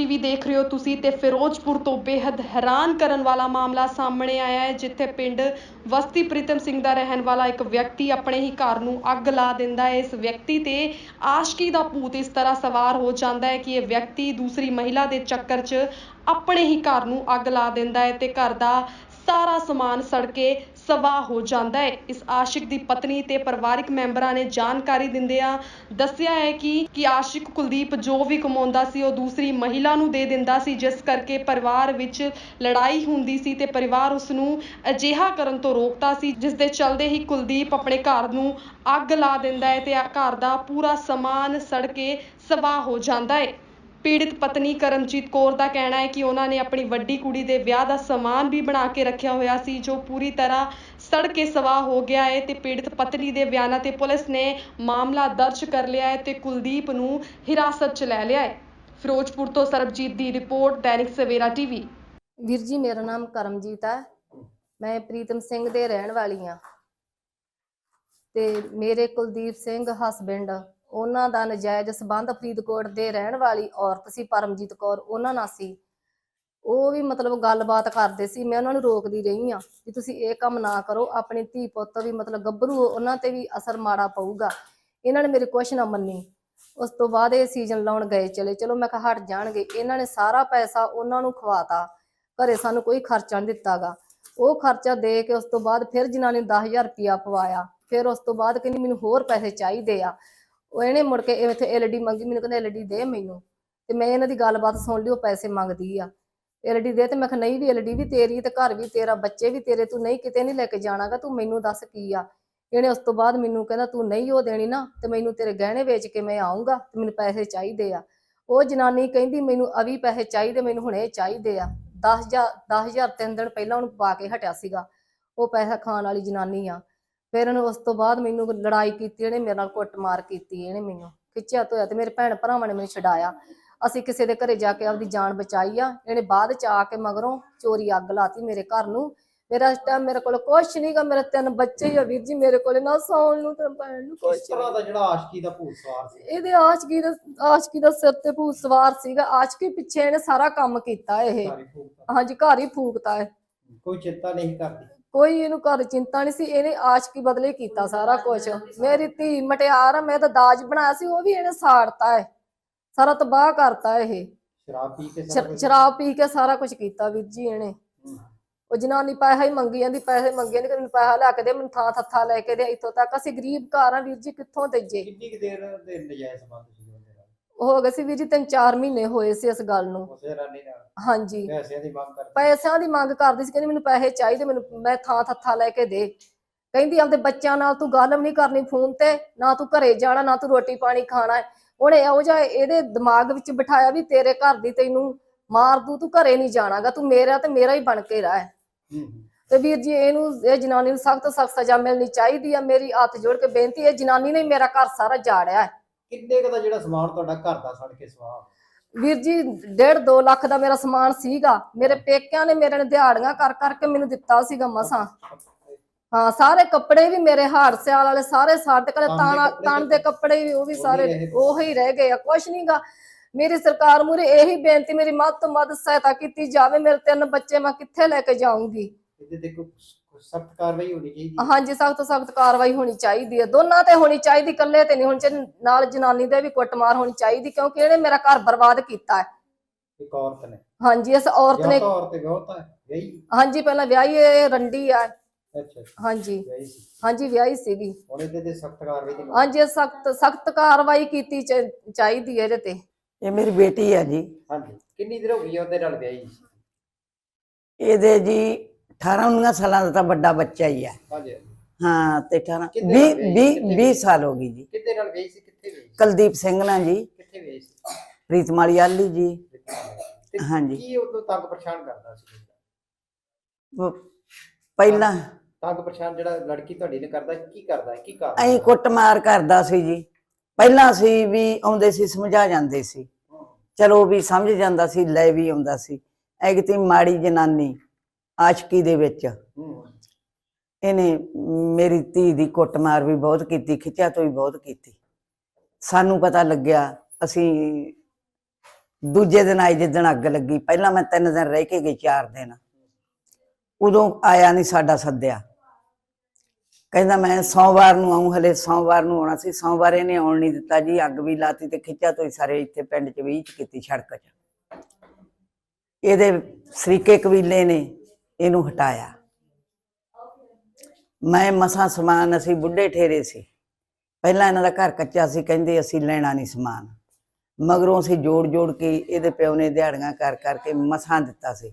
TV ਦੇਖ ਰਹੇ ਹੋ ਤੁਸੀਂ ਤੇ ਫਿਰੋਜ਼ਪੁਰ ਤੋਂ ਬੇहद ਹੈਰਾਨ ਕਰਨ ਵਾਲਾ ਮਾਮਲਾ ਸਾਹਮਣੇ ਆਇਆ ਹੈ, ਜਿੱਥੇ ਪਿੰਡ ਵਸਤੀ ਪ੍ਰੀਤਮ ਸਿੰਘ ਦਾ ਰਹਿਣ ਵਾਲਾ ਇੱਕ ਵਿਅਕਤੀ ਆਪਣੇ ਹੀ ਘਰ ਨੂੰ ਅੱਗ ਲਾ ਦਿੰਦਾ ਹੈ। ਇਸ ਵਿਅਕਤੀ ਤੇ ਆਸ਼ਕੀ ਦਾ ਭੂਤ ਇਸ ਤਰ੍ਹਾਂ ਸਵਾਰ ਹੋ ਜਾਂਦਾ ਹੈ ਕਿ ਇਹ ਵਿਅਕਤੀ ਦੂਸਰੀ ਮਹਿਲਾ ਦੇ ਚੱਕਰ 'ਚ ਆਪਣੇ ਹੀ ਘਰ ਨੂੰ ਅੱਗ ਲਾ ਦਿੰਦਾ ਹੈ ਤੇ ਘਰ ਦਾ ਸਾਰਾ ਸਮਾਨ ਸੜ ਕੇ ਸਵਾਹ ਹੋ ਜਾਂਦਾ ਹੈ। ਇਸ ਆਸ਼ਿਕ ਦੀ ਪਤਨੀ ਤੇ ਪਰਿਵਾਰਕ ਮੈਂਬਰਾਂ ਨੇ ਜਾਣਕਾਰੀ ਦਿੰਦਿਆਂ ਦੱਸਿਆ ਹੈ ਕਿ ਕਿ ਆਸ਼ਿਕ ਕੁਲਦੀਪ ਜੋ ਵੀ ਕਮਾਉਂਦਾ ਸੀ, ਉਹ ਦੂਸਰੀ ਮਹਿਲਾ ਨੂੰ ਦੇ ਦਿੰਦਾ ਸੀ, ਜਿਸ ਕਰਕੇ ਪਰਿਵਾਰ ਵਿੱਚ ਲੜਾਈ ਹੁੰਦੀ ਸੀ ਤੇ ਪਰਿਵਾਰ ਉਸ ਨੂੰ ਅਜਿਹਾ ਕਰਨ ਤੋਂ ਰੋਕਦਾ ਸੀ, ਜਿਸ ਦੇ ਚਲਦੇ ਹੀ ਕੁਲਦੀਪ ਆਪਣੇ ਘਰ ਨੂੰ ਅੱਗ ਲਾ ਦਿੰਦਾ ਹੈ ਤੇ ਘਰ ਦਾ ਪੂਰਾ ਸਮਾਨ ਸੜ ਕੇ ਸਵਾਹ ਹੋ ਜਾਂਦਾ ਹੈ। ਪੀੜਿਤ ਪਤਨੀ ਕਰਮਜੀਤ ਕੌਰ ਦਾ ਕਹਿਣਾ ਹੈ ਕਿ ਉਹਨਾਂ ਨੇ ਆਪਣੀ ਵੱਡੀ ਕੁੜੀ ਦੇ ਵਿਆਹ ਦਾ ਸਮਾਨ ਵੀ ਬਣਾ ਕੇ ਰੱਖਿਆ ਹੋਇਆ ਸੀ, ਜੋ ਪੂਰੀ ਤਰ੍ਹਾਂ ਸੜ ਕੇ ਸਵਾਹ ਹੋ ਗਿਆ ਹੈ ਤੇ ਪੀੜਿਤ ਪਤਨੀ ਦੇ ਬਿਆਨਾਂ ਤੇ ਪੁਲਿਸ ਨੇ ਮਾਮਲਾ ਦਰਜ ਕਰ ਲਿਆ ਹੈ ਤੇ ਕੁਲਦੀਪ ਨੂੰ ਹਿਰਾਸਤ 'ਚ ਲੈ ਲਿਆ ਹੈ। ਫਿਰੋਜ਼ਪੁਰ ਤੋਂ ਸਰਬਜੀਤ ਦੀ ਰਿਪੋਰਟ, ਦੈਨਿਕ ਸਵੇਰਾ ਟੀਵੀ। ਵੀਰ ਜੀ, ਮੇਰਾ ਨਾਮ ਕਰਮਜੀਤ ਹੈ ਮੈਂ ਪ੍ਰੀਤਮ ਸਿੰਘ ਦੇ ਰਹਿਣ ਵਾਲੀ ਹਾਂ। ਤੇ ਮੇਰੇ ਕੁਲਦੀਪ ਸਿੰਘ ਹਸਬੈਂਡ ਉਹਨਾਂ ਦਾ ਨਜਾਇਜ਼ ਸਬੰਧ ਫਰੀਦਕੋਟ ਦੇ ਰਹਿਣ ਵਾਲੀ ਔਰਤ ਸੀ, ਪਰਮਜੀਤ ਕੌਰ, ਉਹਨਾਂ ਨਾਲ ਸੀ। ਉਹ ਵੀ ਮਤਲਬ ਗੱਲਬਾਤ ਕਰਦੇ ਸੀ, ਮੈਂ ਉਹਨਾਂ ਨੂੰ ਰੋਕਦੀ ਰਹੀ ਆ ਕਿ ਤੁਸੀਂ ਇਹ ਕੰਮ ਨਾ ਕਰੋ, ਆਪਣੀ ਧੀ ਪੁੱਤ ਵੀ ਮਤਲਬ ਗੱਭਰੂ ਉਹਨਾਂ ਤੇ ਵੀ ਅਸਰ ਮਾੜਾ ਪਊਗਾ। ਇਹਨਾਂ ਨੇ ਮੇਰੀ ਕੁਛ ਨਾ ਮੰਨੀ। ਉਸ ਤੋਂ ਬਾਅਦ ਇਹ ਸੀਜ਼ਨ ਲਾਉਣ ਗਏ ਚਲੇ। ਚਲੋ ਮੈਂ ਕਿਹਾ ਹਟ ਜਾਣਗੇ। ਇਹਨਾਂ ਨੇ ਸਾਰਾ ਪੈਸਾ ਉਹਨਾਂ ਨੂੰ ਖਵਾਤਾ। ਘਰੇ ਸਾਨੂੰ ਕੋਈ ਖਰਚਾ ਨਹੀਂ ਦਿੱਤਾਗਾ। ਉਹ ਖਰਚਾ ਦੇ ਕੇ ਉਸ ਤੋਂ ਬਾਅਦ ਫਿਰ ਜਨਾਨੀ ਨੇ 10000 ਰੁਪਇਆ ਪਵਾਇਆ, ਫਿਰ ਉਸ ਤੋਂ ਬਾਅਦ ਕਹਿੰਦੀ ਮੈਨੂੰ ਹੋਰ ਪੈਸੇ ਚਾਹੀਦੇ ਆ। ਉਹ ਇਹਨੇ ਮੁੜ ਕੇ ਇੱਥੇ ਐਲਡੀ ਮੰਗੀ, ਮੈਨੂੰ ਕਹਿੰਦਾ ਐਲਡੀ ਦੇ ਮੈਨੂੰ। ਤੇ ਮੈਂ ਇਹਨਾਂ ਦੀ ਗੱਲਬਾਤ ਸੁਣ ਲਈ, ਉਹ ਪੈਸੇ ਮੰਗਦੀ ਆ। ਐਲਡੀ ਦੇ ਤੇ ਮੈਂ ਕਿਹਾ, ਨਹੀਂ ਵੀ ਐਲਡੀ ਵੀ ਤੇਰੀ ਤੇ ਘਰ ਵੀ ਤੇਰਾ, ਬੱਚੇ ਵੀ ਤੇਰੇ, ਤੂੰ ਨਹੀਂ ਕਿਤੇ ਨਹੀਂ ਲੈ ਕੇ ਜਾਣਾਗਾ, ਤੂੰ ਮੈਨੂੰ ਦੱਸ ਕੀ ਆ? ਇਹਨੇ ਉਸ ਤੋਂ ਬਾਅਦ ਮੈਨੂੰ ਕਹਿੰਦਾ, ਤੂੰ ਨਹੀਂ ਉਹ ਦੇਣੀ ਨਾ, ਤੇ ਮੈਨੂੰ ਤੇਰੇ ਗਹਿਣੇ ਵੇਚ ਕੇ ਮੈਂ ਆਉਂਗਾ ਤੇ ਮੈਨੂੰ ਪੈਸੇ ਚਾਹੀਦੇ ਆ। ਉਹ ਜਨਾਨੀ ਕਹਿੰਦੀ, ਮੈਨੂੰ ਅਵੀ ਪੈਸੇ ਚਾਹੀਦੇ, ਮੈਨੂੰ ਹੁਣੇ ਚਾਹੀਦੇ ਆ। 10000 10000 ਤਿੰਨ ਦਿਨ ਪਹਿਲਾਂ ਉਹਨੂੰ ਪਾ ਕੇ ਹਟਿਆ ਸੀਗਾ। ਉਹ ਪੈਸਾ ਖਾਣ ਵਾਲੀ ਜਨਾਨੀ ਆ। ਫਿਰ ਉਹਨੇ ਉਸ ਤੋਂ ਬਾਅਦ ਮੈਨੂੰ ਲੜਾਈ ਕੀਤੀ ਇਹਨੇ ਮੇਰੇ ਨਾਲ ਕੁੱਟਮਾਰ ਕੀਤੀ ਇਹਨੇ ਮੈਨੂੰ ਖਿੱਚਿਆ ਧੋਇਆ ਤੇ ਮੇਰੇ ਭੈਣ ਭਰਾਵਾਂ ਨੇ ਮੈਨੂੰ ਛਡਾਇਆ। ਅਸੀਂ ਕਿਸੇ ਦੇ ਘਰੇ ਜਾ ਕੇ ਆਪਦੀ ਜਾਨ ਬਚਾਈ ਆ ਇਹਨੇ ਬਾਅਦ ਚ ਆ ਕੇ ਮਗਰੋਂ ਚੋਰੀ ਅੱਗ ਲਾਤੀ ਮੇਰੇ ਘਰ ਨੂੰ। ਮੇਰਾ ਟਾਈਮ ਮੇਰੇ ਕੋਲ ਕੁਛ ਨਹੀਂਗਾ ਮੇਰੇ ਤਿੰਨ ਬੱਚੇ ਹੀ ਆ ਵੀਰ ਜੀ ਮੇਰੇ ਕੋਲ ਨਾ ਸੌਣ ਨੂੰ ਤੇ ਭੈਣ ਨੂੰ ਕੁਛ ਤਰ੍ਹਾਂ ਦਾ ਜਿਹੜਾ ਆਸ਼ਕੀ ਦਾ ਭੂਤ ਸਵਾਰ ਸੀ? ਇਹਦੇ ਆਸ਼ਕੀ ਦਾ ਆਸ਼ਕੀ ਦਾ ਸਿਰ ਤੇ ਭੂਤ ਸਵਾਰ ਸੀਗਾ। ਆਸ਼ਕੀ ਪਿੱਛੇ ਇਹਨੇ ਸਾਰਾ ਕੰਮ ਕੀਤਾ ਇਹ। ਹਾਂਜੀ ਘਰ ਹੀ ਫੂਕਤਾ ਹੈ ਕੋਈ ਚਿੰਤਾ ਨਹੀਂ ਕਰਦੀ? ਕੋਈ ਇਹਨੂੰ ਘਰ ਚਿੰਤਾ ਨਹੀਂ ਸੀ ਇਹਨੇ ਆਸ਼ਕੀ ਬਦਲੇ ਕੀਤਾ ਸਾਰਾ ਕੁਝ ਮੇਰੀ ਧੀ ਮਟਿਆਰ ਆ ਮੈਂ ਤਾਂ ਦਾਜ ਬਣਾਇਆ ਸੀ ਉਹ ਵੀ ਇਹਨੇ ਸਾੜਤਾ ਹੈ। ਸਾਰਾ ਤਬਾਹ ਕਰਤਾ ਇਹ। ਸ਼ਰਾਬ ਪੀ ਕੇ ਸਾਰਾ ਸ਼ਰ- ਕੁਝ- ਸ਼ਰਾਬ ਪੀ ਕੇ ਸਾਰਾ ਕੁਝ ਕੀਤਾ ਵੀਰ ਜੀ ਇਹਨੇ। ਉਹ ਜਨਾਨੀ ਪੈਸਾ ਹੀ ਮੰਗੀ ਜਾਂਦੀ ਪੈਸੇ ਮੰਗੇ ਜਾਂਦੀ ਕਿ ਮੈਨੂੰ ਪੈਸਾ ਲੈ ਕੇ ਦੇ ਮੈਨੂੰ ਥਾਂ ਥੱਥਾ ਲੈ ਕੇ ਦੇ ਇੱਥੋਂ ਤੱਕ। ਅਸੀਂ ਗਰੀਬ ਘਰ ਆ ਵੀਰ ਜੀ ਕਿੱਥੋਂ ਦੇਈਏ? ਕਿੰਨੀ ਕੁ ਦੇਰ ਦੇ ਨਜਾਇਜ਼ ਸੰਬੰਧ ਸੀ? ਉਹ ਹੋ ਗਏ ਸੀ ਵੀਰ ਜੀ ਤਿੰਨ ਚਾਰ ਮਹੀਨੇ ਹੋਏ ਸੀ ਇਸ ਗੱਲ ਨੂੰ। ਉਸੇ ਰਾਨੀ ਨਾਲ। ਹਾਂਜੀ। ਪੈਸਿਆਂ ਦੀ ਮੰਗ ਕਰਦੀ। ਪੈਸਿਆਂ ਦੀ ਮੰਗ ਕਰਦੀ ਸੀ ਕਹਿੰਦੀ ਮੈਨੂੰ ਪੈਸੇ ਚਾਹੀਦੇ ਮੈਨੂੰ ਮੈਂ ਥਾਂ ਥੱਥਾ ਲੈ ਕੇ ਦੇ। ਕਹਿੰਦੀ ਆਪਦੇ ਬੱਚਿਆਂ ਨਾਲ ਤੂੰ ਗੱਲ ਵੀ ਨਹੀਂ ਕਰਨੀ ਫੋਨ ਤੇ ਨਾ ਤੂੰ ਘਰੇ ਜਾਣਾ ਨਾ ਤੂੰ ਰੋਟੀ ਪਾਣੀ ਖਾਣਾ। ਹੈ। ਉਹਨੇ ਇਹੋ ਜਿਹਾ ਇਹਦੇ ਦਿਮਾਗ ਵਿੱਚ ਬਿਠਾਇਆ ਵੀ ਤੇਰੇ ਘਰ ਦੀ ਤੈਨੂੰ ਮਾਰ ਦੂ ਤੂੰ ਘਰੇ ਨਹੀਂ ਜਾਣਾਗਾ ਤੂੰ ਮੇਰਾ ਤੇ ਮੇਰਾ ਹੀ ਬਣ ਕੇ ਰਹਿ। ਹੂੰ ਹੂੰ। ਤੇ ਵੀਰ ਜੀ ਇਹਨੂੰ ਇਹ ਜਨਾਨੀ ਨੂੰ ਸਖਤ ਸਖਤ ਸਜ਼ਾ ਮਿਲਣੀ ਚਾਹੀਦੀ ਆ। ਮੇਰੀ ਹੱਥ ਜੋੜ ਕੇ ਬੇਨਤੀ ਇਹ ਜਨਾਨੀ ਨੇ ਹੀ ਮੇਰਾ ਘਰ ਸਾਰਾ ਜਾੜਿਆ। ਹੈ ਕਿੰਨੇ ਕੁ ਦਾ ਜਿਹੜਾ ਸਮਾਨ ਤੁਹਾਡਾ ਘਰ ਦਾ ਸੜ ਕੇ ਸਵਾਹ ਵੀਰ ਜੀ ਡੇਢ 2 ਲੱਖ ਦਾ ਮੇਰਾ ਸਮਾਨ ਸੀਗਾ। ਮੇਰੇ ਪੇਕਿਆਂ ਨੇ ਮੇਰੇ ਨੇ ਦਿਹਾੜੀਆਂ ਕਰ ਕਰਕੇ ਮੈਨੂੰ ਦਿੱਤਾ ਸੀਗਾ ਮਸਾਂ। ਹਾਂ ਸਾਰੇ ਕੱਪੜੇ ਵੀ ਮੇਰੇ ਹਾਰ ਸਿਆਲ ਵਾਲੇ ਸਾਰੇ ਸਾਡੇ ਕੋਲੇ ਤਾਣਾ ਤਨ ਦੇ ਕੱਪੜੇ ਵੀ ਉਹ ਵੀ ਸਾਰੇ। ਉਹੀ ਰਹਿ ਗਏ ਆ। ਕੁਛ ਨਹੀਂਗਾ ਮੇਰੀ ਸਰਕਾਰ ਮੂਰੇ ਇਹੀ ਬੇਨਤੀ ਮੇਰੀ ਮੱਦ ਤੋਂ ਮੱਦ ਸਹਾਇਤਾ ਕੀਤੀ ਜਾਵੇ। ਮੇਰੇ ਤਿੰਨ ਬੱਚੇ ਮੈਂ ਕਿੱਥੇ ਲੈ ਕੇ ਜਾਊਂਗੀ? ਇਹਦੇ ਕੋਈ ਸਖਤ ਕਾਰਵਾਈ ਹੋਣੀ ਚਾਹੀਦੀ ਹਾਂਜੀ ਸਖਤ ਸਖਤ ਕਾਰਵਾਈ ਹੋਣੀ ਚਾਹੀਦੀ ਹੈ। ਦੋਨਾਂ ਤੇ ਹੋਣੀ ਚਾਹੀਦੀ ਇਕੱਲੇ ਤੇ ਨਹੀਂ। ਹੋਣੀ ਚਾਹੀਦੀ ਨਾਲ ਜਨਾਨੀ ਦੇ ਵੀ ਕੁੱਟਮਾਰ ਹੋਣੀ ਚਾਹੀਦੀ ਕਿਉਂਕਿ ਇਹਨੇ ਮੇਰਾ ਘਰ ਬਰਬਾਦ ਕੀਤਾ ਹੈ। ਇੱਕ ਔਰਤ ਨੇ। ਹਾਂਜੀ ਇਸ ਔਰਤ ਨੇ ਔਰਤ ਹੈ ਵਿਆਹ। ਹੈ ਹਾਂਜੀ ਪਹਿਲਾਂ ਵਿਆਹੀ ਇਹ ਰੰਡੀ ਆ। ਅੱਛਾ ਹਾਂਜੀ। ਵਿਆਹੀ ਸੀ। ਹਾਂਜੀ ਵਿਆਹੀ ਸੀਗੀ। ਹੁਣ ਇਹਦੇ ਤੇ ਸਖਤ ਕਾਰਵਾਈ ਦੀ ਹਾਂਜੀ ਸਖਤ ਸਖਤ ਕਾਰਵਾਈ ਕੀਤੀ ਚਾਹੀਦੀ ਹੈ ਇਹਦੇ ਤੇ। ਇਹ ਮੇਰੀ ਬੇਟੀ ਹੈ ਜੀ। ਹਾਂਜੀ। ਕਿੰਨੀ ਦੇਰ ਹੋ ਗਈ ਹੈ ਉਹਦੇ ਨਾਲ ਵਿਆਹੀ? ਇਹਦੇ ਜੀ 18 19 ਸਾਲਾਂ ਦਾ ਤਾਂ ਵੱਡਾ ਬੱਚਾ ਹੀ ਹਾਂਜੀ ਹਾਂਜੀ। ਹਾਂ ਤੇ 18 ਕਿੰਨੇ 20 ਨਾਲ ਵਿਆਹੀ? 20 ਕਿੰਨੇ 20 ਸਾਲ ਹੋ ਗਈ ਜੀ। ਕਿੱਥੇ ਨਾਲ ਵਿਆਹੀ ਸੀ? ਕਿੱਥੇ ਸੀ? ਕੁਲਦੀਪ ਸਿੰਘ ਨਾਲ ਜੀ। ਕਿੱਥੇ ਵਿਆਹੀ ਸੀ? ਪ੍ਰੀਤਮਾਲੀ ਆਲੀ ਜੀ। ਤੇ ਹਾਂਜੀ। ਕੀ ਉਦੋਂ ਤੰਗ ਪਰੇਸ਼ਾਨ ਕਰਦਾ ਸੀ? ਉਹ ਪਹਿਲਾਂ ਤੰਗ ਪਰੇਸ਼ਾਨ ਜਿਹੜਾ ਲੜਕੀ ਤੁਹਾਡੀ ਨੇ ਕਰਦਾ ਕੀ ਕਰਦਾ? ਕੀ ਕਰਦਾ ਐਂ ਕੁੱਟਮਾਰ ਕਰਦਾ ਸੀ ਜੀ। ਪਹਿਲਾਂ ਸੀ ਵੀ ਆਉਂਦੇ ਸੀ ਸਮਝਾ ਜਾਂਦੇ ਸੀ। ਚਲੋ ਵੀ ਸਮਝ ਜਾਂਦਾ ਸੀ ਲੈ ਵੀ ਆਉਂਦਾ ਸੀ। ਐ ਕਿਤੇ ਮਾੜੀ ਜਨਾਨੀ। ਆਸ਼ਕੀ ਦੇ ਵਿੱਚ। ਇਹਨੇ ਮੇਰੀ ਧੀ ਦੀ ਕੁੱਟਮਾਰ ਵੀ ਬਹੁਤ ਕੀਤੀ ਖਿੱਚਿਆ ਤੋਂ ਵੀ ਬਹੁਤ ਕੀਤੀ। ਸਾਨੂੰ ਪਤਾ ਲੱਗਿਆ ਅਸੀਂ ਦੂਜੇ ਦਿਨ ਆਈ ਜਿੱਦਣ ਅੱਗ ਲੱਗੀ। ਪਹਿਲਾਂ ਮੈਂ ਤਿੰਨ ਦਿਨ ਰਹਿ ਕੇ ਗਈ ਚਾਰ ਦਿਨ। ਉਦੋਂ ਆਇਆ ਨਹੀਂ ਸਾਡਾ ਸੱਦਿਆ। ਕਹਿੰਦਾ ਮੈਂ ਸੋਮਵਾਰ ਨੂੰ ਆਉਂ ਹਲੇ ਸੋਮਵਾਰ ਨੂੰ ਆਉਣਾ ਸੀ। ਸੋਮਵਾਰ ਇਹਨੇ ਆਉਣ ਨਹੀਂ ਦਿੱਤਾ ਜੀ ਅੱਗ ਵੀ ਲਾਤੀ ਤੇ ਖਿੱਚਿਆ ਤੋਈ ਸਾਰੇ ਇੱਥੇ ਪਿੰਡ 'ਚ ਵੀ ਕੀਤੀ ਸੜਕ 'ਚ। ਇਹਦੇ ਸਰੀਕੇ ਕਬੀਲੇ ਨੇ ਇਹਨੂੰ ਹਟਾਇਆ। ਮੈਂ ਮਸਾਂ ਸਮਾਨ ਅਸੀਂ ਬੁੱਢੇ ਠੇਰੇ ਸੀ। ਪਹਿਲਾਂ ਇਹਨਾਂ ਦਾ ਘਰ ਕੱਚਾ ਸੀ ਕਹਿੰਦੇ ਅਸੀਂ ਲੈਣਾ ਨਹੀਂ ਸਮਾਨ। ਮਗਰੋਂ ਅਸੀਂ ਜੋੜ ਜੋੜ ਕੇ ਇਹਦੇ ਪਿਓ ਨੇ ਦਿਹਾੜੀਆਂ ਕਰ ਕਰਕੇ ਮਸਾਂ ਦਿੱਤਾ ਸੀ।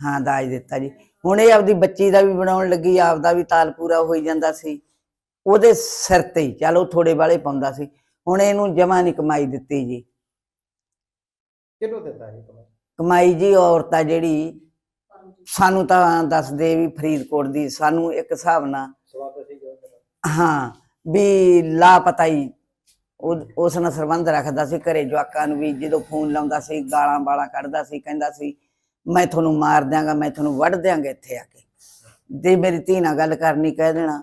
ਹਾਂ ਦਾਜ ਦਿੱਤਾ ਜੀ। ਹੁਣ ਇਹ ਆਪਦੀ ਬੱਚੀ ਦਾ ਵੀ ਬਣਾਉਣ ਲੱਗੀ ਆਪਦਾ ਵੀ ਤਾਲ ਪੂਰਾ ਹੋਈ ਜਾਂਦਾ ਸੀ। ਉਹਦੇ ਸਿਰ ਤੇ ਹੀ ਚਲੋ ਥੋੜੇ ਵਾਲੇ ਪਾਉਂਦਾ ਸੀ। ਹੁਣ ਇਹਨੂੰ ਜਮਾ ਨਹੀਂ ਕਮਾਈ ਦਿੱਤੀ ਜੀ। ਕਿਹਨੂੰ ਦਿੱਤਾ ਕਮਾ ਕਮਾਈ? ਜੀ ਔਰਤ ਆ ਜਿਹੜੀ ਸਾਨੂੰ ਤਾਂ ਦੱਸਦੇ ਵੀ ਫਰੀਦਕੋਟ ਦੀ ਸਾਨੂੰ ਇੱਕ ਹਿਸਾਬ ਨਾਲ ਹਾਂ ਵੀ ਲਾਪਤਾ ਹੀ ਉਸ ਨਾਲ ਸੰਬੰਧ ਰੱਖਦਾ ਸੀ ਘਰੇ ਜਵਾਕਾਂ ਨੂੰ ਵੀ ਜਦੋਂ ਫੋਨ ਲਾਉਂਦਾ ਸੀ ਗਾਲਾਂ ਬਾਲਾਂ ਕੱਢਦਾ ਸੀ ਕਹਿੰਦਾ ਸੀ ਮੈਂ ਤੁਹਾਨੂੰ ਮਾਰ ਦਿਆਂਗਾ ਮੈਂ ਤੁਹਾਨੂੰ ਵੱਢ ਦਿਆਂਗਾ ਇੱਥੇ ਆ ਕੇ। ਜੇ ਮੇਰੀ ਧੀ ਨਾਲ ਗੱਲ ਕਰਨੀ ਕਹਿ ਦੇਣਾ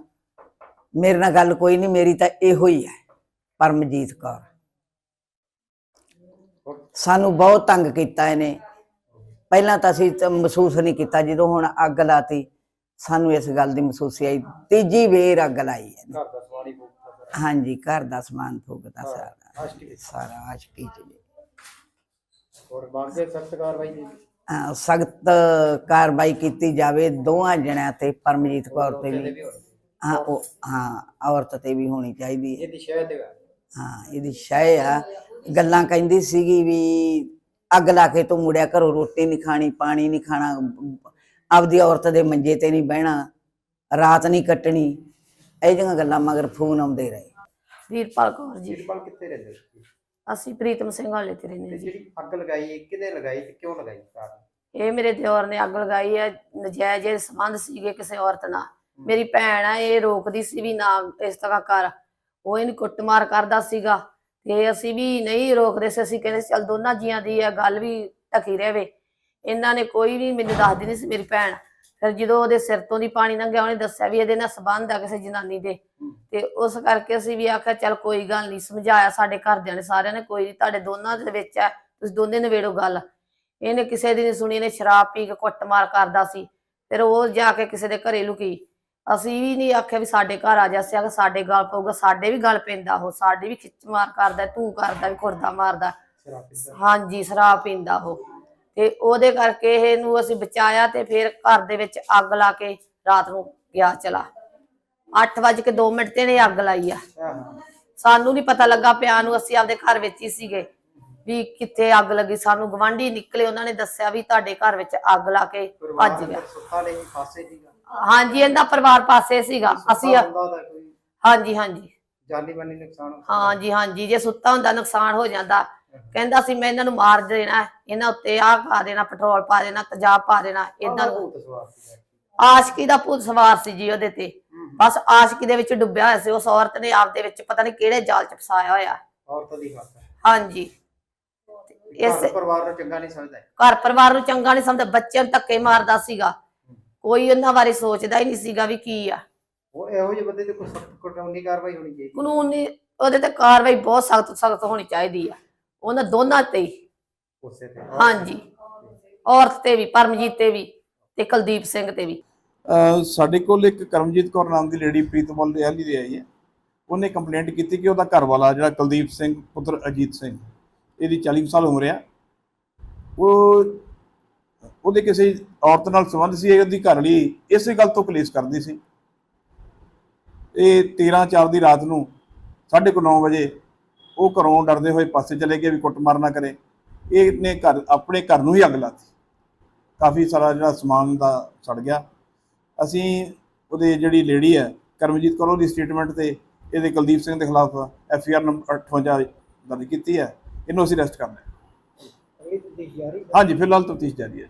ਮੇਰੇ ਨਾਲ ਗੱਲ ਕੋਈ ਨਹੀਂ ਮੇਰੀ ਤਾਂ ਇਹੋ ਹੀ ਹੈ ਪਰਮਜੀਤ ਕੌਰ। ਸਾਨੂੰ ਬਹੁਤ ਤੰਗ ਕੀਤਾ ਇਹਨੇ। ਪਹਿਲਾਂ ਤਾਂ ਅਸੀਂ ਮਹਿਸੂਸ ਨਹੀਂ ਕੀਤਾ ਜਦੋਂ ਹੁਣ ਅੱਗ ਲਾਤੀ ਸਾਨੂੰ ਇਸ ਗੱਲ ਦੀ ਮਹਿਸੂਸੀ ਆਈ। ਤੀਜੀ ਵੇਰ ਅੱਗ ਲਾਈ ਘਰ ਦਾ ਫੂਕਦਾ ਹਾਂਜੀ ਘਰ ਦਾ ਸਮਾਨ ਫੂਕਦਾ ਸਾਰਾ। ਸਾਰਾ ਆਸ਼ਕੀ ਚ ਜੀ। ਹੋਰ ਮੰਗਦੇ ਸਖਤ ਕਾਰਵਾਈ ਦੀ ਸਖਤ ਕਾਰਵਾਈ ਕੀਤੀ ਜਾਵੇ ਦੋਹਾਂ ਜਣਿਆਂ ਤੇ ਪਰਮਜੀਤ ਕੌਰ ਤੇ ਵੀ। ਹਾਂ ਉਹ ਹਾਂ ਔਰਤ ਤੇ ਵੀ ਹੋਣੀ ਚਾਹੀਦੀ ਹੈ। ਇਹਦੀ ਸ਼ਾਇਦ ਹਾਂ ਇਹਦੀ ਸ਼ੈ ਆ। ਗੱਲਾਂ ਕਹਿੰਦੀ ਸੀਗੀ ਵੀ ਅੱਗ ਲਾ ਕੇ ਤੂੰ ਮੁੜਿਆ ਘਰੋਂ ਰੋਟੀ ਨਹੀਂ ਖਾਣੀ ਪਾਣੀ ਨਹੀਂ ਖਾਣਾ ਆਪਦੀ ਔਰਤ ਦੇ ਮੰਜੇ ਤੇ ਨਹੀਂ ਬਹਿਣਾ ਰਾਤ ਨਹੀਂ ਕੱਟਣੀ ਇਹ ਜਿਹੀਆਂ ਗੱਲਾਂ ਮਗਰ ਫੋਨ ਆਉਂਦੇ ਰਹੇ। ਵੀਰਪਾਲ ਕੌਰ ਜੀ। ਜੀਤਪਾਲ ਕਿੱਥੇ ਰਹਿੰਦੇ ਸੀ? ਅਸੀਂ ਪ੍ਰੀਤਮ ਸਿੰਘ ਵਾਲੇ ਤੇ ਰਹਿੰਦੇ ਤੇ ਜੀ। ਜਿਹੜੀ ਅੱਗ ਲਗਾਈ ਇਹ ਕਿਹਨੇ ਲਗਾਈ ਤੇ ਕਿਉਂ ਲਗਾਈ ਕਾਰਨ ਇਹ ਮੇਰੇ ਦਿਓਰ ਨੇ ਅੱਗ ਲਗਾਈ ਹੈ ਨਜਾਇਜ਼ ਜਿਹੇ ਸੰਬੰਧ ਸੀਗੇ ਕਿਸੇ ਔਰਤ ਨਾਲ। ਮੇਰੀ ਭੈਣ ਆ ਇਹ ਰੋਕਦੀ ਸੀ ਵੀ ਨਾ ਇਸ ਤਰ੍ਹਾਂ ਕਰ ਉਹ ਇਹਨੂੰ ਕੁੱਟਮਾਰ ਕਰਦਾ ਸੀਗਾ। ਤੇ ਅਸੀਂ ਵੀ ਨਹੀਂ ਰੋਕਦੇ ਸੀ ਅਸੀਂ ਕਹਿੰਦੇ ਸੀ, ਚੱਲ ਦੋਨਾਂ ਜੀਆਂ ਦੀ ਆ ਗੱਲ ਵੀ ਢਕੀ ਰਹੇ। ਇਹਨਾਂ ਨੇ ਕੋਈ ਵੀ ਮੈਨੂੰ ਦੱਸਦੀ ਨਹੀਂ ਸੀ ਮੇਰੀ ਭੈਣ। ਫਿਰ ਜਦੋਂ ਉਹਦੇ ਸਿਰ ਤੋਂ ਦੀ ਪਾਣੀ ਲੰਘਿਆ ਉਹਨੇ ਦੱਸਿਆ ਵੀ ਇਹਦੇ ਨਾਲ ਸੰਬੰਧ ਆ ਕਿਸੇ ਜਨਾਨੀ ਦੇ। ਤੇ ਉਸ ਕਰਕੇ ਅਸੀਂ ਵੀ ਆਖਿਆ ਚੱਲ ਕੋਈ ਗੱਲ ਨਹੀਂ ਸਮਝਾਇਆ ਸਾਡੇ ਘਰਦਿਆਂ ਨੇ ਸਾਰਿਆਂ ਨੇ ਕੋਈ ਨੀ ਤੁਹਾਡੇ ਦੋਨਾਂ ਦੇ ਵਿੱਚ ਆ ਤੁਸੀਂ ਦੋਨੇ ਨਿਬੇੜੋ ਗੱਲ। ਇਹਨੇ ਕਿਸੇ ਦੀ ਨਹੀਂ ਸੁਣੀ ਇਹਨੇ ਸ਼ਰਾਬ ਪੀ ਕੇ ਕੁੱਟਮਾਰ ਕਰਦਾ ਸੀ। ਫਿਰ ਉਹ ਜਾ ਕੇ ਕਿਸੇ ਦੇ ਘਰੇ ਲੁਕੀ। ਅਸੀਂ ਵੀ ਨਹੀਂ ਆਖਿਆ ਵੀ ਸਾਡੇ ਘਰ ਆ ਜਾ ਸਿਆ ਕਿ ਸਾਡੇ ਗੱਲ ਪਊਗਾ ਸਾਡੇ ਵੀ ਗੱਲ ਪੈਂਦਾ ਉਹ ਸਾਡੇ ਵੀ ਖਿੱਚ ਮਾਰ ਕਰਦਾ ਤੂੰ ਕਰਦਾ ਵੀ ਕੁਰਦਾ ਮਾਰਦਾ। ਹਾਂਜੀ ਸ਼ਰਾਬ ਪੀਂਦਾ ਉਹ। ਤੇ ਉਹਦੇ ਕਰਕੇ ਇਹਨੂੰ ਅਸੀਂ ਬਚਾਇਆ ਤੇ ਫਿਰ ਘਰ ਦੇ ਵਿੱਚ ਅੱਗ ਲਾ ਕੇ ਰਾਤ ਨੂੰ ਗਿਆ ਚਲਾ। 8:02 ਮਿੰਟ ਤੇ ਇਹਨੇ ਅੱਗ ਲਾਈ ਆ। ਸਾਨੂੰ ਨਹੀਂ ਪਤਾ ਲੱਗਾ ਪਿਆ ਨੂੰ ਅਸੀਂ ਆਪਦੇ ਘਰ ਵਿੱਚ ਹੀ ਸੀਗੇ ਵੀ ਕਿੱਥੇ ਅੱਗ ਲੱਗੀ। ਸਾਨੂੰ ਗਵਾਂਢੀ ਨਿਕਲੇ ਉਹਨਾਂ ਨੇ ਦੱਸਿਆ ਵੀ ਤੁਹਾਡੇ ਘਰ ਵਿੱਚ ਅੱਗ ਲਾ ਕੇ ਭੱਜ ਗਿਆ। ਸੁੱਤਾ ਨਹੀਂ ਫਾਸੇ ਸੀਗਾ। ਹਾਂਜੀ ਇਹਦਾ ਪਰਿਵਾਰ ਪਾਸੇ ਸੀਗਾ। ਅਸੀਂ ਹਾਂਜੀ ਹਾਂਜੀ। ਜਾਨੀ ਮਾਨੀ ਨੁਕਸਾਨ। ਹਾਂਜੀ ਹਾਂਜੀ। ਜੇ ਸੁੱਤਾ ਹੁੰਦਾ ਨੁਕਸਾਨ ਹੋ ਜਾਂਦਾ। ਕਹਿੰਦਾ ਸੀ ਮੈਂ ਇਹਨਾਂ ਨੂੰ ਮਾਰ ਦੇਣਾ ਇਹਨਾਂ ਉੱਤੇ ਆਹ ਪਾ ਦੇਣਾ ਪੈਟਰੋਲ ਪਾ ਦੇਣਾ ਤੇਜ਼ਾਬ ਪਾ ਦੇਣਾ ਇਦਾਂ ਆਸ਼ਕੀ ਦਾ ਭੂਤ ਸਵਾਰ ਸੀ ਜੀ ਉਹਦੇ ਤੇ। ਬਸ ਆਸ਼ਕੀ ਦੇ ਵਿੱਚ ਡੁੱਬਿਆ ਹੋਇਆ ਸੀ ਉਸ ਔਰਤ ਨੇ ਆਪਦੇ ਵਿੱਚ ਪਤਾ ਨਹੀਂ ਕਿਹੜੇ ਜਾਲ ਚ ਫਸਾਇਆ ਹੋਇਆ। ਔਰਤ ਦੀ ਹੱਥ ਹੈ। ਹਾਂਜੀ। ਇਸ ਪਰਿਵਾਰ ਨੂੰ ਚੰਗਾ ਨਹੀਂ ਸਮਝਦਾ। ਘਰ ਪਰਿਵਾਰ ਨੂੰ ਚੰਗਾ ਨਹੀਂ ਸਮਝਦਾ ਬੱਚਿਆਂ ਨੂੰ ਧੱਕੇ ਮਾਰਦਾ ਸੀਗਾ। ਕੋਈ ਉਹਨਾਂ ਬਾਰੇ ਸੋਚਦਾ ਹੀ ਨਹੀਂ ਸੀਗਾ ਵੀ ਕੀ ਆ। ਉਹ ਇਹੋ ਜਿਹੇ ਬੰਦੇ ਤੇ ਕੋਈ ਸਖਤ ਕਾਨੂੰਨੀ ਕਾਰਵਾਈ ਹੋਣੀ ਚਾਹੀਦੀ। ਕਾਨੂੰਨੀ ਉਹਦੇ ਤੇ ਕਾਰਵਾਈ ਬਹੁਤ ਸਖਤ ਸਖਤ ਹੋਣੀ ਚਾਹੀਦੀ ਆ। ਉਹਨਾਂ ਦੋਨਾਂ ਤੇ ਹੀ। ਉਸੇ ਤੇ। ਹਾਂਜੀ। ਔਰਤ ਤੇ ਵੀ ਪਰਮਜੀਤ ਤੇ ਵੀ ਤੇ ਕੁਲਦੀਪ ਸਿੰਘ ਤੇ ਵੀ। ਸਾਡੇ ਕੋਲ ਇੱਕ ਕਰਮਜੀਤ ਕੌਰ ਨਾਮ ਦੀ ਲੇਡੀ ਪ੍ਰੀਤਮਲ ਦੇ ਆਈ ਹੈ। ਉਹਨੇ ਕੰਪਲੇਂਟ ਕੀਤੀ ਕਿ ਉਹਦਾ ਘਰ ਵਾਲਾ ਜਿਹੜਾ ਕੁਲਦੀਪ ਸਿੰਘ ਪੁੱਤਰ ਅਜੀਤ ਸਿੰਘ ਇਹਦੀ 40 ਸਾਲ ਉਮਰ ਆ। ਉਹ ਉਹਦੇ ਕਿਸੇ ਔਰਤ ਨਾਲ ਸੰਬੰਧ ਸੀ ਉਹਦੀ ਘਰ ਵਾਲੀ ਇਸੇ ਗੱਲ ਤੋਂ ਕਲੇਸ਼ ਕਰਦੀ ਸੀ। ਇਹ 13 4 ਦੀ ਰਾਤ ਨੂੰ 9:30 ਵਜੇ ਉਹ ਘਰੋਂ ਡਰਦੇ ਹੋਏ ਪਾਸੇ ਚਲੇ ਗਏ ਵੀ ਕੁੱਟਮਾਰ ਨਾ ਕਰੇ। ਇਹਨੇ ਘਰ ਆਪਣੇ ਘਰ ਨੂੰ ਹੀ ਅੱਗ ਲਾਤੀ। ਕਾਫੀ ਸਾਰਾ ਜਿਹੜਾ ਸਮਾਨ ਦਾ ਸੜ ਗਿਆ। ਅਸੀਂ ਉਹਦੇ ਜਿਹੜੀ ਲੇਡੀ ਹੈ ਕਰਮਜੀਤ ਕੌਰ ਉਹਦੀ ਸਟੇਟਮੈਂਟ ਤੇ ਇਹਦੇ ਕੁਲਦੀਪ ਸਿੰਘ ਦੇ ਖਿਲਾਫ ਐਫ ਆਰ ਨੰਬਰ 58 ਦਰਜ ਕੀਤੀ ਹੈ। ਇਹਨੂੰ ਅਸੀਂ ਅਰੈਸਟ ਕਰਨਾ ਹੈ ਇਹ ਹਾਂਜੀ ਫਿਲਹਾਲ ਤਫਤੀਸ਼ ਜਾਰੀ ਹੈ।